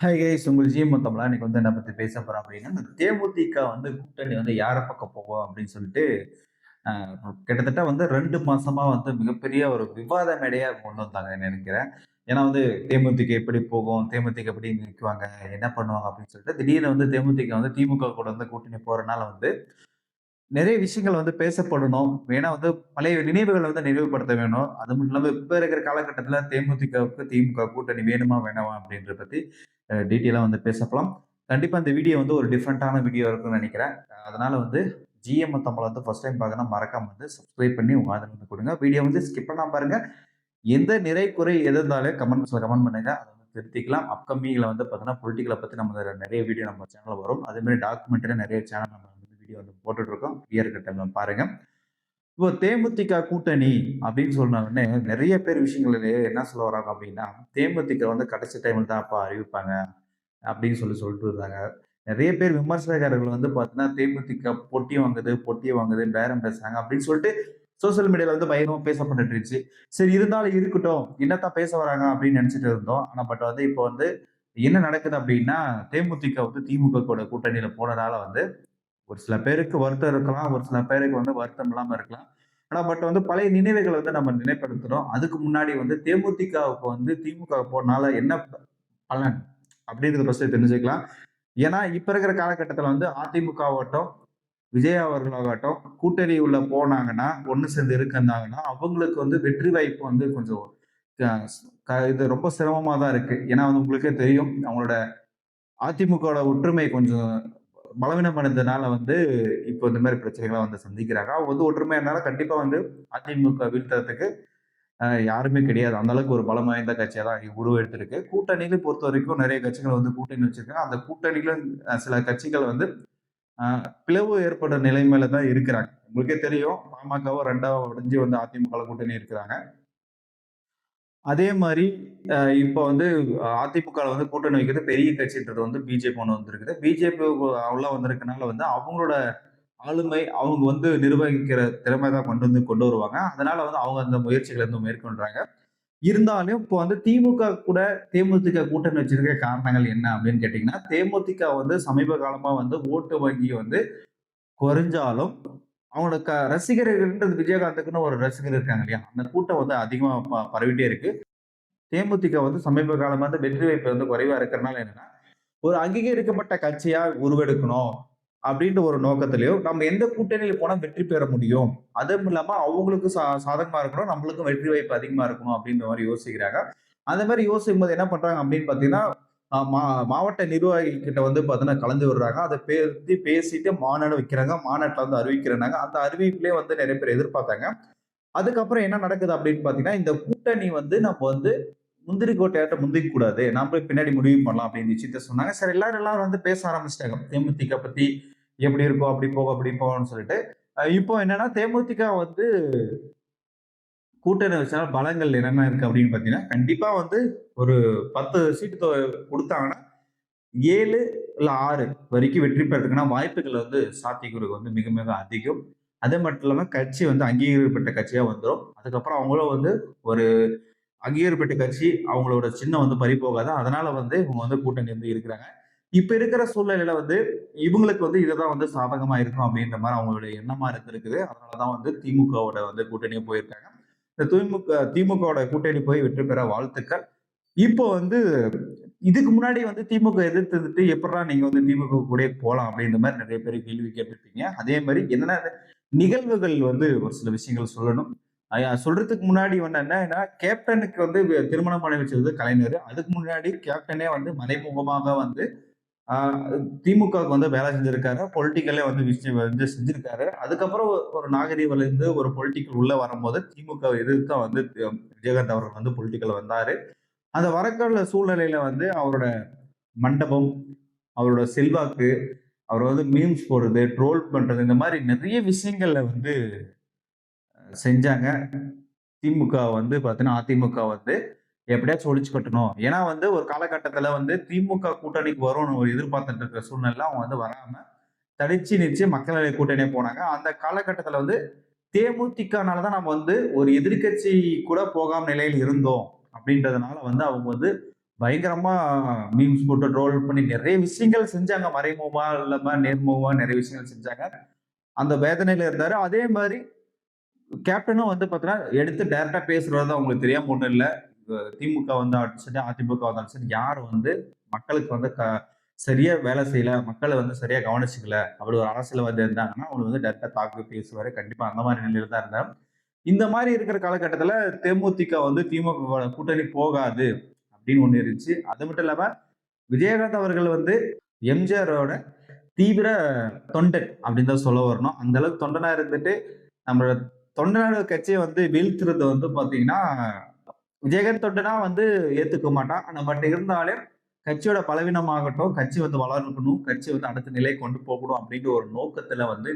High guys உங்கள் ஜி மொத்தம்லாம் இன்னைக்கு வந்து என்ன பற்றி பேச போகிறோம் அப்படின்னா இந்த தேமுதிக வந்து கூட்டணி வந்து யார பக்கம் போவோம் அப்படின்னு சொல்லிட்டு கிட்டத்தட்ட வந்து ரெண்டு மாசமா வந்து மிகப்பெரிய ஒரு விவாத மேடையா கொண்டு வந்தாங்க நினைக்கிறேன். ஏன்னா வந்து தேமுதிக எப்படி போகும் தேமுதிக எப்படி நிற்குவாங்க என்ன பண்ணுவாங்க அப்படின்னு சொல்லிட்டு திடீர்னு வந்து தேமுதிக வந்து திமுக கூட வந்து கூட்டணி போறதுனால வந்து நிறைய விஷயங்கள் வந்து பேசப்படணும். ஏன்னா வந்து பழைய நினைவுகளை வந்து நினைவுபடுத்த வேணும். அது மட்டும் இல்லாமல் இப்போ இருக்கிற காலகட்டத்தில் தேமுதிகவுக்கு திமுக கூட்டணி வேணுமா வேணாமா அப்படின்றத பற்றி டீட்டெயிலாக வந்து பேசப்போலாம் கண்டிப்பாக இந்த வீடியோ வந்து ஒரு டிஃப்ரெண்ட்டான வீடியோ இருக்கும்னு நினைக்கிறேன். அதனால் வந்து ஜிஎம் தமிழ் வந்து ஃபர்ஸ்ட் டைம் பார்க்கணும் மறக்காம வந்து சப்ஸ்கிரைப் பண்ணி உங்க ஆதரவு வந்து கொடுங்க. வீடியோ வந்து ஸ்கிப் பண்ணாம பாருங்கள் எந்த நிறை குறை எது இருந்தாலும் கமெண்ட்ஸ்ல கமெண்ட் பண்ணுங்க. அதை வந்து திருத்திக்கலாம். அப்கமிங்கில் வந்து பார்த்தீங்கன்னா பொலிட்டிக்கலை பற்றி நம்ம நிறைய வீடியோ நம்ம சேனலில் வரும். அதேமாதிரி டாக்குமெண்ட்டில் நிறைய சேனல் நம்ம வந்து வீடியோ வந்து போட்டுட்ருக்கோம் ஃப்ரீயாக இருக்க டைம்ல இப்போ தேமுதிக கூட்டணி அப்படின்னு சொன்ன நிறைய பேர் விஷயங்களிலே என்ன சொல்ல வராங்க அப்படின்னா தேமுதிக வந்து கடைசி டைமில் தான் அப்பா அறிவிப்பாங்க அப்படின்னு சொல்லி சொல்லிட்டு இருந்தாங்க. நிறைய பேர் விமர்சகர்கள் வந்து பார்த்தீங்கன்னா தேமுதிக பொட்டி வாங்குது பொட்டி வாங்குது பேரம் பேசுறாங்க அப்படின்னு சொல்லிட்டு சோஷியல் மீடியாவில் வந்து பயங்கரமாக பேசப்பட்டுட்டு இருந்துச்சு. சரி இருந்தாலும் இருக்கட்டும் என்னத்தான் பேச வராங்க அப்படின்னு நினச்சிட்டு இருந்தோம். ஆனால் பட் வந்து இப்போ வந்து என்ன நடக்குது அப்படின்னா தேமுதிக வந்து திமுக கூட கூட்டணியில் போனதால வந்து ஒரு சில பேருக்கு வருத்தம் இருக்கலாம் ஒரு சில பேருக்கு வந்து வருத்தம் இல்லாமல் இருக்கலாம். ஆனால் பட் வந்து பழைய நினைவுகளை வந்து நம்ம நினைப்படுத்துகிறோம் அதுக்கு முன்னாடி வந்து தேமுதிகவுக்கு வந்து திமுக போனால என்ன பலன் அப்படிங்கிறத ஃபஸ்ட்டு தெரிஞ்சுக்கலாம். ஏன்னா இப்போ இருக்கிற காலகட்டத்தில் வந்து அதிமுக ஆகட்டும் விஜய் அவர்களாகட்டும் கூட்டணி உள்ள போனாங்கன்னா ஒன்று சேர்ந்து இருந்தாங்கன்னா அவங்களுக்கு வந்து வெற்றி வாய்ப்பு வந்து கொஞ்சம் க- இது ரொம்ப சிரமமாக தான் இருக்குது ஏன்னா வந்து உங்களுக்கே தெரியும் அவங்களோட அதிமுகவோட ஒற்றுமை கொஞ்சம் பலவீனம் அடைந்ததுனால வந்து இப்போ இந்த மாதிரி பிரச்சனைகளை வந்து சந்திக்கிறாங்க. அவங்க வந்து ஒற்றுமையானால கண்டிப்பாக வந்து அதிமுக வீழ்த்துறதுக்கு யாருமே கிடையாது. அந்த அளவுக்கு ஒரு பலம் வாய்ந்த கட்சியாக தான் உருவெடுத்திருக்கு கூட்டணிகளை பொறுத்த வரைக்கும் நிறைய கட்சிகள் வந்து கூட்டணி வச்சிருக்காங்க. அந்த கூட்டணியில சில கட்சிகள் வந்து பிளவு ஏற்படுற நிலைமையில தான் இருக்கிறாங்க. உங்களுக்கே தெரியும் பாமகவும் ரெண்டாவது உடைஞ்சு வந்து அதிமுக கூட்டணி இருக்கிறாங்க. அதே மாதிரி இப்போ வந்து அதிமுக வந்து கூட்டணி வைக்கிறது பெரிய கட்சின்றது வந்து பிஜேபி ஒன்று வந்திருக்குது. பிஜேபி உள்ள வந்திருக்கனால வந்து அவங்களோட ஆளுமை அவங்க வந்து நிர்வகிக்கிற திறமை தான் கொண்டு வந்து கொண்டு வருவாங்க. அதனால வந்து அவங்க அந்த முயற்சிகளை வந்து மேற்கொள்றாங்க. இருந்தாலும் இப்போ வந்து திமுக கூட தேமுதிக கூட்டணி வச்சிருக்க காரணங்கள் என்ன அப்படின்னு கேட்டீங்கன்னா தேமுதிக வந்து சமீப காலமா வந்து ஓட்டு வங்கி வந்து குறைஞ்சாலும் அவங்களோட க ரசிகர்கள்ன்றது விஜயகாந்துக்குன்னு ஒரு ரசிகர் இருக்காங்க இல்லையா? அந்த கூட்டம் வந்து அதிகமாக ப- பரவிட்டே இருக்கு. தேமுதிக வந்து சமீப காலமாக வந்து வெற்றி வாய்ப்பு வந்து குறைவாக இருக்கிறனால என்னன்னா ஒரு அங்கீகரிக்கப்பட்ட கட்சியாக உருவெடுக்கணும் அப்படின்ற ஒரு நோக்கத்திலையும் நம்ம எந்த கூட்டணியில் போனால் வெற்றி பெற முடியும்? அதுவும் இல்லாமல் அவங்களுக்கும் சா சாதகமாக இருக்கணும் நம்மளுக்கும் வெற்றி வாய்ப்பு அதிகமாக இருக்கணும் அப்படின்ற மாதிரி யோசிக்கிறாங்க. அந்த மாதிரி யோசிக்கும் போது என்ன பண்ணுறாங்க அப்படின்னு பார்த்தீங்கன்னா மா- மாவட்ட நிர்வாகிகள் கிட்ட வந்து பார்த்தீங்கன்னா கலந்து விடுறாங்க. அதை பேசி பேசிட்டு மாநாடு வைக்கிறாங்க. மாநாட்டில் வந்து அறிவிக்கிறாங்க. அந்த அறிவிப்புலேயே வந்து நிறைய பேர் எதிர்பார்த்தாங்க. அதுக்கப்புறம் என்ன நடக்குது அப்படின்னு பார்த்தீங்கன்னா இந்த கூட்டணி வந்து நம்ம வந்து முந்திரி கோட்டையாட்ட முந்திக்க கூடாது. போய் பின்னாடி முடிவு பண்ணலாம் அப்படின்னு நிச்சயத்தை சொன்னாங்க. சரி எல்லாரும் எல்லாரும் வந்து பேச ஆரம்பிச்சிட்டாங்க. தேமுதிக பத்தி எப்படி இருக்கும் அப்படி போகும் அப்படி போகணும்னு சொல்லிட்டு. இப்போ என்னன்னா தேமுதிக வந்து கூட்டணி வச்சால் பலங்கள் என்னென்ன இருக்கு அப்படின்னு பார்த்தீங்கன்னா கண்டிப்பாக வந்து ஒரு பத்து சீட்டு தொகை கொடுத்தாங்கன்னா ஏழு இல்லை ஆறு வரைக்கும் வெற்றி பெறதுக்குன்னா வாய்ப்புகள் வந்து சாத்தியக்கூறு வந்து மிக மிக அதிகம். அது மட்டும் இல்லாமல் கட்சி வந்து அங்கீகரிக்கப்பட்ட கட்சியாக வந்துடும் அதுக்கப்புறம் அவங்களும் வந்து ஒரு அங்கீகரிக்கப்பட்ட கட்சி அவங்களோட சின்னம் வந்து பறி போகாது அதனால வந்து இவங்க வந்து கூட்டணி வந்து இருக்கிறாங்க. இப்போ இருக்கிற சூழ்நிலையில வந்து இவங்களுக்கு வந்து இதுதான் வந்து சாதகமாக இருக்கும் அப்படின்ற மாதிரி அவங்களுடைய எண்ணமாக இருந்திருக்குது. அதனாலதான் வந்து திமுகவோட வந்து கூட்டணியாக போயிருக்காங்க. இந்த திமுக திமுகவோட கூட்டணி போய் வெற்றி பெற வாழ்த்துக்கள். இப்போ வந்து இதுக்கு முன்னாடி வந்து திமுக எதிர்த்துட்டு எப்படா நீங்க வந்து திமுக கூட போகலாம் அப்படின்ற மாதிரி நிறைய பேர் கேள்வி கேட்டிருப்பீங்க. அதே மாதிரி என்னென்ன நிகழ்வுகள் வந்து ஒரு சில விஷயங்கள் சொல்லணும். சொல்றதுக்கு முன்னாடி வந்து என்னன்னா கேப்டனுக்கு வந்து திருமணம் பண்ணி வச்சது கலைஞர். அதுக்கு முன்னாடி கேப்டனே வந்து மறைமுகமாக வந்து திமுகவுக்கு வந்து வேலை செஞ்சிருக்காரு. பொலிட்டிக்கலே வந்து விஷயம் வந்து செஞ்சிருக்காரு. அதுக்கப்புறம் ஒரு ஒரு வளர்ந்து ஒரு பொலிட்டிக்கல் உள்ள வரும்போது திமுக எதிர்த்து வந்து விஜயகாந்த் அவர்கள் வந்து பொலிட்டிக்கல் வந்தாரு. அந்த வரக்கால சூழ்நிலையில வந்து அவரோட மண்டபம் அவரோட செல்வாக்கு அவர் வந்து மீம்ஸ் போடுறது ட்ரோல் பண்றது இந்த மாதிரி நிறைய விஷயங்கள்ல வந்து செஞ்சாங்க. திமுக வந்து பார்த்தீங்கன்னா அதிமுக வந்து எப்படியாச்சும் ஒழிச்சு கட்டணும் ஏன்னா வந்து ஒரு காலகட்டத்தில் வந்து திமுக கூட்டணிக்கு வரும்னு ஒரு எதிர்பார்த்துட்டு இருக்கிற சூழ்நிலை அவங்க வந்து வராம தடிச்சு நிறுத்தி மக்கள் கூட்டணியே போனாங்க அந்த காலகட்டத்தில் வந்து தேமுதிகனால தான் நம்ம வந்து ஒரு எதிர்க்கட்சி கூட போகாம நிலையில் இருந்தோம் அப்படின்றதுனால வந்து அவங்க வந்து பயங்கரமா மீம்ஸ் போட்டு ட்ரோல் பண்ணி நிறைய விஷயங்கள் செஞ்சாங்க. மறைமுகமா இல்லாம நேர்முகமா நிறைய விஷயங்கள் செஞ்சாங்க. அந்த வேதனையில இருந்தாரு. அதே மாதிரி கேப்டனும் வந்து பார்த்தீங்கன்னா, எடுத்து டைரக்ட்டா பேசுறது அவங்களுக்கு தெரியாம ஒன்றும் இல்லை திமுக வந்தாலும் சரி, அதிமுக வந்தாலும் சரி, யாரும் வந்து மக்களுக்கு வந்து க சரியா வேலை செய்யல, மக்களை வந்து சரியா கவனிச்சுக்கல, அப்படி ஒரு அரசியல்வாதி இருந்தாங்கன்னா, அவங்க வந்து டேரக்டா தாக்கு பேசுவாரு. கண்டிப்பா அந்த மாதிரி நிலையில தான் இருந்தார். இந்த மாதிரி இருக்கிற காலகட்டத்துல தேமுதிக வந்து திமுக கூட்டணி போகாது அப்படின்னு ஒண்ணு இருந்துச்சு. அது மட்டும் இல்லாம விஜயகாந்த் அவர்கள் வந்து எம்ஜிஆரோட தீவிர தொண்டன் அப்படின்னு தான் சொல்ல வரணும். அந்த அளவுக்கு தொண்டனா இருந்துட்டு, நம்மளோட தொண்டனான கட்சியை வந்து வீழ்த்துறது வந்து பார்த்தீங்கன்னா, விஜயகாந்த் தொட்டுனா வந்து ஏத்துக்க மாட்டான். ஆனா பட் இருந்தாலே கட்சியோட பலவீனமாகட்டும், கட்சி வந்து வளர்க்கணும், கட்சி வந்து அடுத்த நிலை கொண்டு போகணும் அப்படின்ற ஒரு நோக்கத்துல வந்து